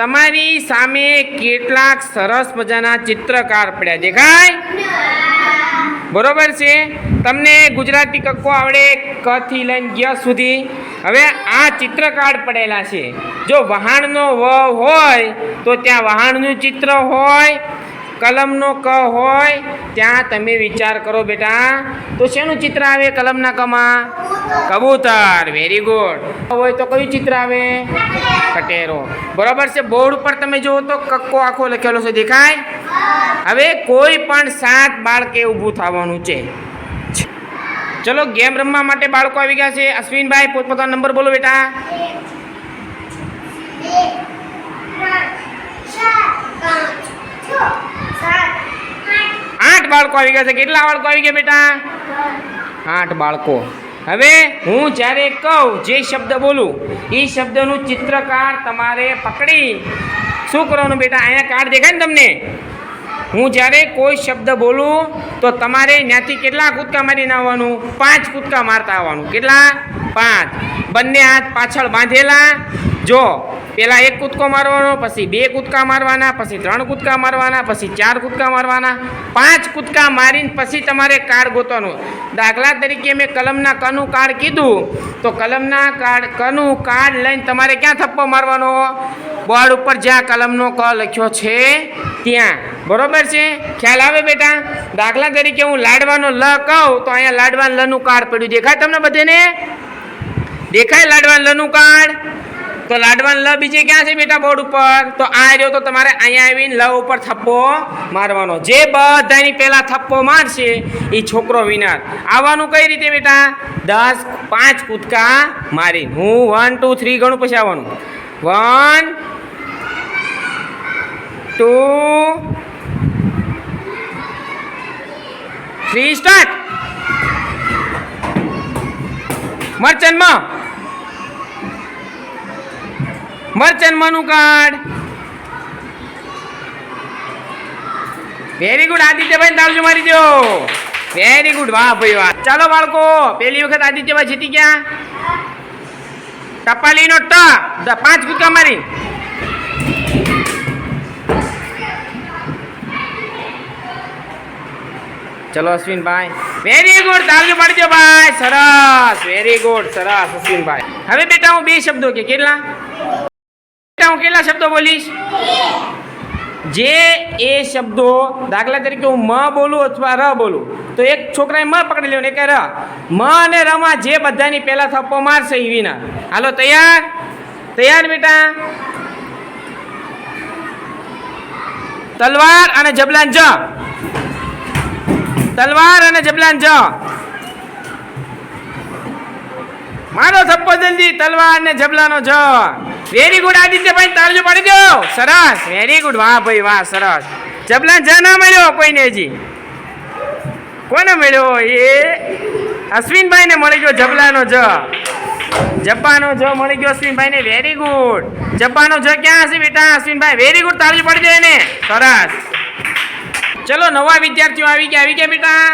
તમારી સામે કેટલાક સરસ મજાના ચિત્રકાર પડ્યા દેખાય બરોબર છે? તમને ગુજરાતી કક્કો આવડે કથી લઈને ગયા સુધી? હવે આ ચિત્રકાર પડેલા છે. જો વહાણનો વ હોય, તો ત્યાં વહાણનું ચિત્ર હોય કલમનો ક હોય, ત્યાં તમે વિચાર કરો બેટા. તો શેનું ચિત્ર આવે કલમના કમાં? કબૂતર. વેરી ગુડ હોય તો કયું ચિત્ર આવે? કટેરો. બરોબર છે? બોર્ડ ઉપર તમે જુઓ તો કક્કો આખો લખેલો છે, દેખાય? હવે કોઈ પણ સાત બાળકે ઊભું થવાનું છે. ચલો, ગેમ રમવા માટે બાળકો આવી ગયા છે. અશ્વિનભાઈ, પોતપોતાનો નંબર બોલો બેટા. આઠ બાળકો આવી ગયા છે. કેટલા બાળકો આવી ગયા બેટા? આઠ બાળકો. હવે હું જ્યારે કહું, જે શબ્દ બોલું એ શબ્દનું ચિત્રકાર તમારે પકડી. શું કરવાનું બેટા? અહીંયા કાર્ડ દેખાય ને તમને? હું જ્યારે કોઈ શબ્દ બોલું, તો તમારે ત્યાંથી કેટલા કૂદકા મારીને આવવાનું? પાંચ કૂદકા મારતા આવવાનું. કેટલા? પાંચ. બંને હાથ પાછળ બાંધેલા. જો પહેલાં એક કૂદકો મારવાનો, પછી બે કૂદકા મારવાના, પછી ત્રણ કૂદકા મારવાના, પછી ચાર કૂદકા મારવાના, પાંચ કૂદકા મારીને પછી તમારે કાર્ડ ગોતવાનું. દાખલા તરીકે મેં કલમના કનું કાર્ડ કીધું, તો કલમના કાર્ડ કનું કાર્ડ લઈને તમારે ક્યાં થપ્પો મારવાનો? બોર્ડ ઉપર જ્યાં કલમનો ક લખ્યો છે, ત્યાં. બરોબર છે? ખ્યાલ આવે બેટા? દાખલા તરીકે હું લાડવાનો લ કહું, તો અહીંયા લાડવાન લનું કાર્ડ પડ્યું. દેખાય તમને બધેને? દેખાય લાડવાન લનું કાર્ડ તો લાડવાન લ બીજે ક્યાં છે બેટા બોર્ડ ઉપર? તો આ રહ્યો તો તમારે અહીંયા આવીને લ ઉપર થપ્પો મારવાનો. જે બધાની પહેલા થપ્પો મારશે એ છોકરો વિનર આવવાનું કઈ રીતે બેટા? દસ, પાંચ કૂદકા મારીને. હું વન ટુ થ્રી ગણું પછી આવવાનું. વન ટુ થ્રી સ્ટાર્ટ મર્ચન્ટમાં મર્ચન્ટમાંનું કાર્ડ વેરી ગુડ આદિત્યભાઈ તાળજો મારી દો વેરી ગુડ વાહ ભાઈ, વાહ. ચાલો બાળકો, પહેલી વખત આદિત્યભાઈ જીતી ગયા. ટપાલીનો ટ પાંચ કૂદકા મારી. ચલો, અશ્વિનભાઈ. વેરી ગુડ તાળજો પાડી દો ભાઈ? સરસ વેરી ગુડ સરસ, અશ્વિનભાઈ. હવે બેટા, હું બે શબ્દો કે, કેટલા? બેટા હું કેટલા શબ્દો બોલીશ? જે એ શબ્દો દાખલા તરીકે હું મ બોલું અથવા ર બોલું, તો એક છોકરાએ મ પકડી લેવાનું એક ર. મ અને રમાં જે બધાની પહેલા થપ્પો મારશે એ વિના. હાલો, તૈયાર? તૈયાર બેટા? તલવાર અને જબલાન જ. તલવાર અને જબલાન જ. મારો થપ્પો જલ્દી, તલવાર ને જબલાનો જ. વેરી ગુડ આદિત્યભાઈ તાળજો પાડી દો સરસ. વેરી ગુડ વાહ ભાઈ, વાહ, સરસ. જબલાન જ ના મળ્યો કોઈને હજી? કોને મળ્યો? એ અશ્વિનભાઈ ને મળી ગયો જબલાનો જ. જબ્બાનો જ મળી ગયો અશ્વિનભાઈ ને વેરી ગુડ જબ્બાનો જ ક્યાં હશે બેટા? અશ્વિનભાઈ વેરી ગુડ તાળજો પાડી દો એને. સરસ. ચલો, નવા વિદ્યાર્થીઓ આવી ગયા. આવી ગયા બેટા?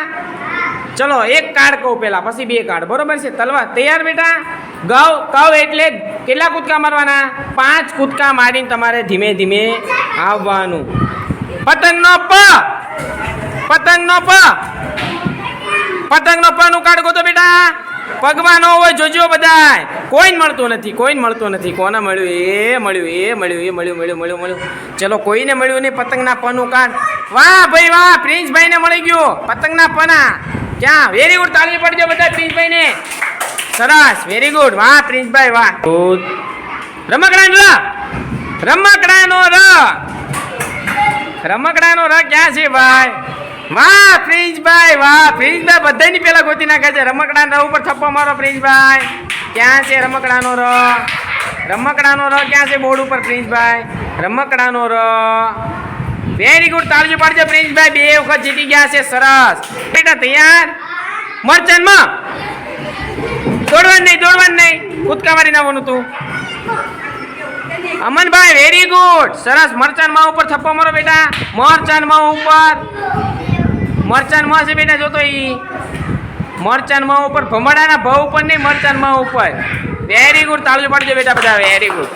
ચલો, એક કાર્ડ કહું પહેલા. પછી બે કાર્ડ બરોબર છે? તલવાર. તૈયાર બેટા? ગૌ કવ એટલે કેટલા કૂદકા મારવાના? પાંચ કૂદકા મારીને તમારે ધીમે ધીમે આવવાનું. પતંગનો પ! પતંગનો પ! પતંગનો પ નું કાર્ડ ગોતો બેટા. પગમાં ન હોય જોજો બધાય. કોઈને મળતું નથી, કોઈને મળતું નથી. કોને મળ્યું? એ મળ્યું એ મળ્યું એ મળ્યું મળ્યું મળ્યું મળ્યું. ચલો, કોઈને મળ્યું નહીં, પતંગના પનું કાર્ડ વાહ ભાઈ વાહ, પ્રિન્સભાઈને મળી ગયું. પતંગના પના. ક્યાં? વેરી ગુડ તાળી પડજો બધા પ્રિન્સભાઈને. સરસ વેરી ગુડ વાહ પ્રિન્સભાઈ વાહ. રમકડાનો ર રમકડાનો ર રમકડાનો ર ક્યાં છે ભાઈ? વાહ પ્રિન્સભાઈ વાહ. પ્રિન્સભાઈ બધાની પેલા ગોતી નાખે છે. રમકડાના ર ઉપર થપ્પો મારો પ્રિન્સભાઈ. ક્યાં છે રમકડાનો ર રમકડાનો ર ક્યાં છે બોર્ડ ઉપર પ્રિન્સભાઈ? રમકડાનો ર વેરી ગુડ તાળજી પાડજો પ્રિન્સભાઈ. બે વખત જીતી ગયા છે. સરસ. બેટા તૈયાર? મરચનમાં દોડવાનું નહીં દોડવાનું નહીં. કૂદકા મારી નાખવાનું તું. અમનભાઈ વેરી ગુડ સરસ. મરચાનમાં ઉપર થપ્પો મારો બેટા. મરચાનમાં ઉપર. મરચાનમાં છે બેટા, જોતો ઈ. મરચાનમાં ઉપર. ભમડાના ભાવ ઉપર નહીં મરચાનમાં ઉપર. વેરી ગુડ તાળજો પાડજો બેટા બધા વેરી ગુડ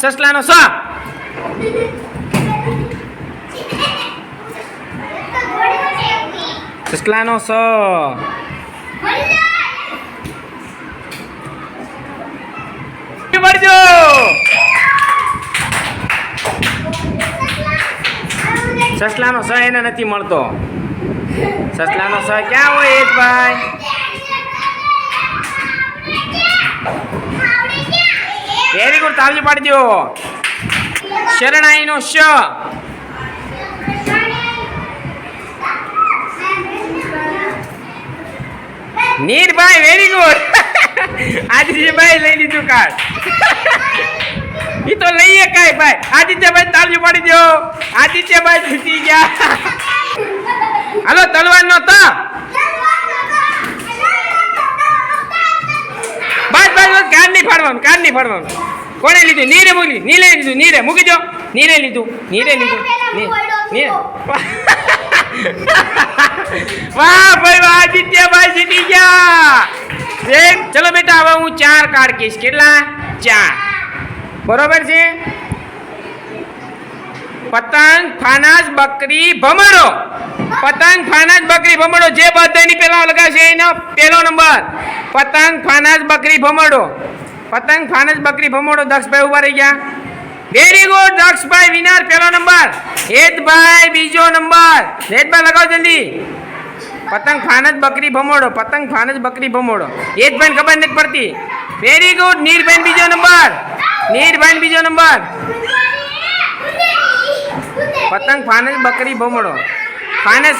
સસલાનો સ. સસલાનો so. પડજો સસલાનો સ એને નથી મળતો. સસલાનો સ ક્યાં હોય એ જ ભાઈ? વેરી ગુડ તાવજી પાડજો શરણાઈનો શ. નીરભાઈ વેરી ગુડ આદિત્યભાઈ લઈ લીધું કાર્ડ ઈ તો લઈએ કાંઈ ભાઈ. આદિત્યભાઈ તાળજી પાડી દો. આદિત્યભાઈ જીતી ગયા. હાલો તલવારનો તો. બસ બસ બસ કાન નહીં ફાડવાનું કાન નહીં ફાડવાનું. કોણે લીધું? નીરે મૂકી નીરે લીધું. નીરે મૂકી દો. નીરે લીધું. નીરે લીધું. ની- નીરે. વાહ ભાઈ, વાહ, આદિત્યભાઈ જીતી ગયા. એક ચલો બેટા, હવે હું ચાર કાર્ડ કહીશ કેટલા? ચાર. બરોબર છે? પતંગ, ફાનાસ, બકરી, ભમરો. પતંગ, ફાનાસ, બકરી, ભમરો. જે બધાની પેલા લગાવશે એનો પહેલો નંબર. પતંગ, ફાનાસ, બકરી, ભમરો. પતંગ, ફાનાસ, બકરી ભમરડો દક્ષભાઈ ઊભા રહી ગયા. વેરી ગુડ દક્ષભાઈ વિનર પહેલો નંબર. હેતભાઈ બીજો નંબર. હેતભાઈ લગાવો જલ્દી. પતંગ ફાનસ બકરી ભમોડો પતંગ ફાનસ બકરી ભમોડો. હેતભાઈ ખબર નથી પડતી. વેરી ગુડ નીરભાઈ બીજો નંબર. નીરભાઈ બીજો નંબર. પતંગ ફાનસ બકરી ભમોડો. ફાનસ